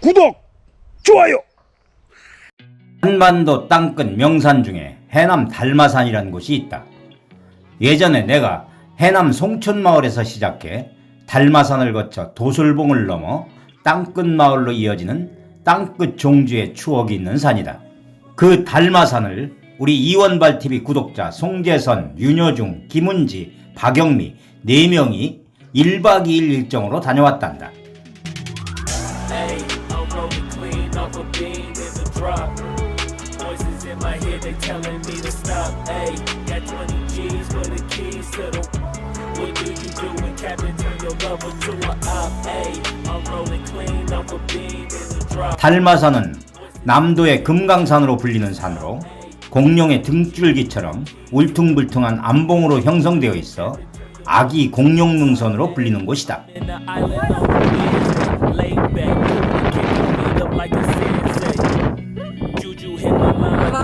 구독, 좋아요. 한반도 땅끝 명산 중에 해남 달마산이라는 곳이 있다. 예전에 내가 해남 송촌마을에서 시작해 달마산을 거쳐 도솔봉을 넘어 땅끝 마을로 이어지는 땅끝 종주의 추억이 있는 산이다. 그 달마산을 우리 이원발 TV 구독자 송재선, 윤여중, 김은지, 박영미 네 명이 1박 2일 일정으로 다녀왔단다. A beam in the drop. Voices in my head, they telling me to stop. Hey, got 20 G's for the keys to the. What do you do when Captain turn your lover to a op? Hey, I'm rolling clean off a beam in the drop. 달마산은 남도의 금강산으로 불리는 산으로 공룡의 등줄기처럼 울퉁불퉁한 암봉으로 형성되어 있어 아기 공룡 능선으로 불리는 곳이다. my line.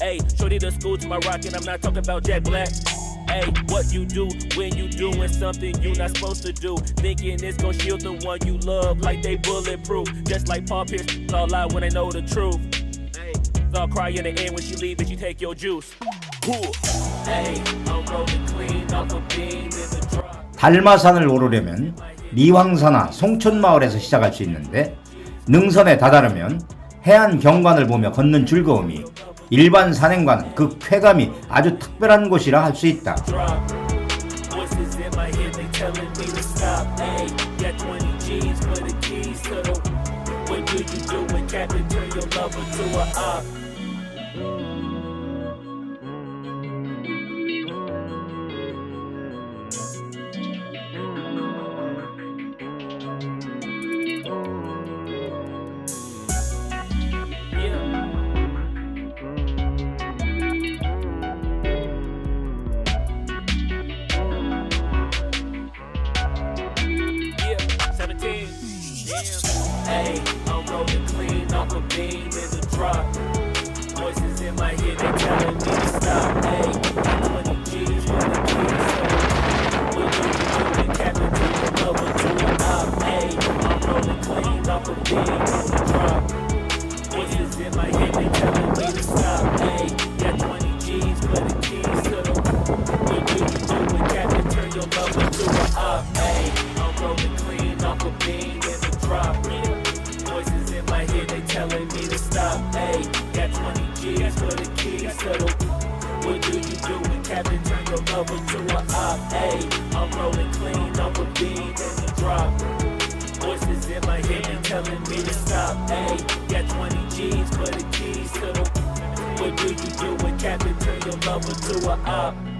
Hey, shorty the school to my rock, and I'm not talking about Jack Black. Hey, what you do when you doing something you not supposed to do? Thinking it's gonna shield the one you love like they bulletproof. Just like Paul Pierce, all lie when they know the truth. Hey, I'll cry in the end when she leave and she take your juice. Hey, I'm rolling clean off a beam in the drop. 달마산을 오르려면 리황사나 송촌마을에서 시작할 수 있는데 능선에 다다르면 해안 경관을 보며 걷는 즐거움이 일반 산행과는 그 쾌감이 아주 특별한 곳이라 할 수 있다. drop. Voices in my head, they telling me to stop. Hey, got 20 G's for the keys to the. What do you do when Captain turn your lover to a op? Hey, I'm rolling clean off a beam in the drop. Voices in my head, they telling me to stop. Hey, turn to a op? Hey, I'm rolling clean off a beam in the drop. Voices in my head, telling me to stop. Hey, got 20 G's for the keys to the. What do you do when Captain turn your lover to a op?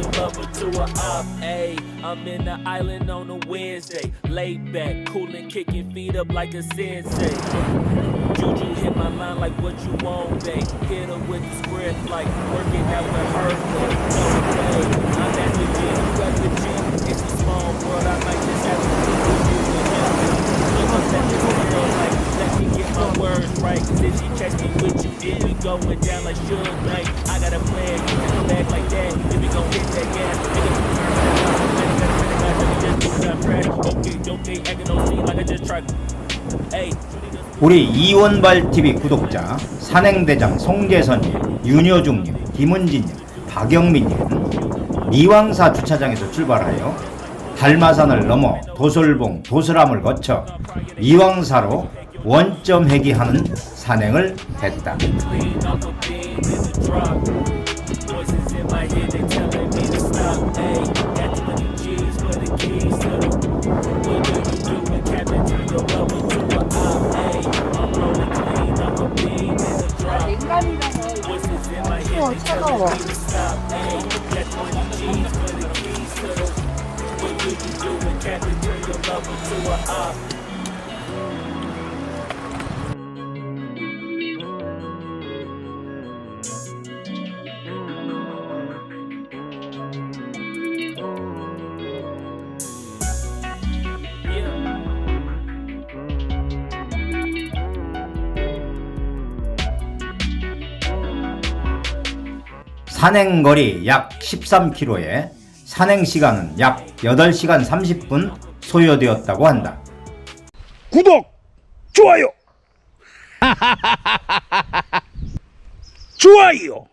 your lover to a op? Hey, I'm in the island on a Wednesday. Laid back, coolin', kicking feet up like a sensei. Juju hit my line like what you want, babe. Hit her with the script like working out with her. No way, I'm at the gym, you at the gym. It's a small world, I might just have to do you and him. Look up at this girl like, let me get my words right. Cause if she catch me with you. If we going down like Suge Knight, I got a plan. You can back like that. 우리 이원발 TV 구독자 산행대장 송재선님, 윤여중님, 김은진님, 박영민님 미왕사 주차장에서 출발하여 달마산을 넘어 도솔봉, 도슬함을 거쳐 미왕사로 원점 회귀하는 산행을 했다. Voices in my head, 추워 they 차가워 산행 거리 약 13km에 산행 시간은 약 8시간 30분 소요되었다고 한다. 구독, 좋아요. 좋아요.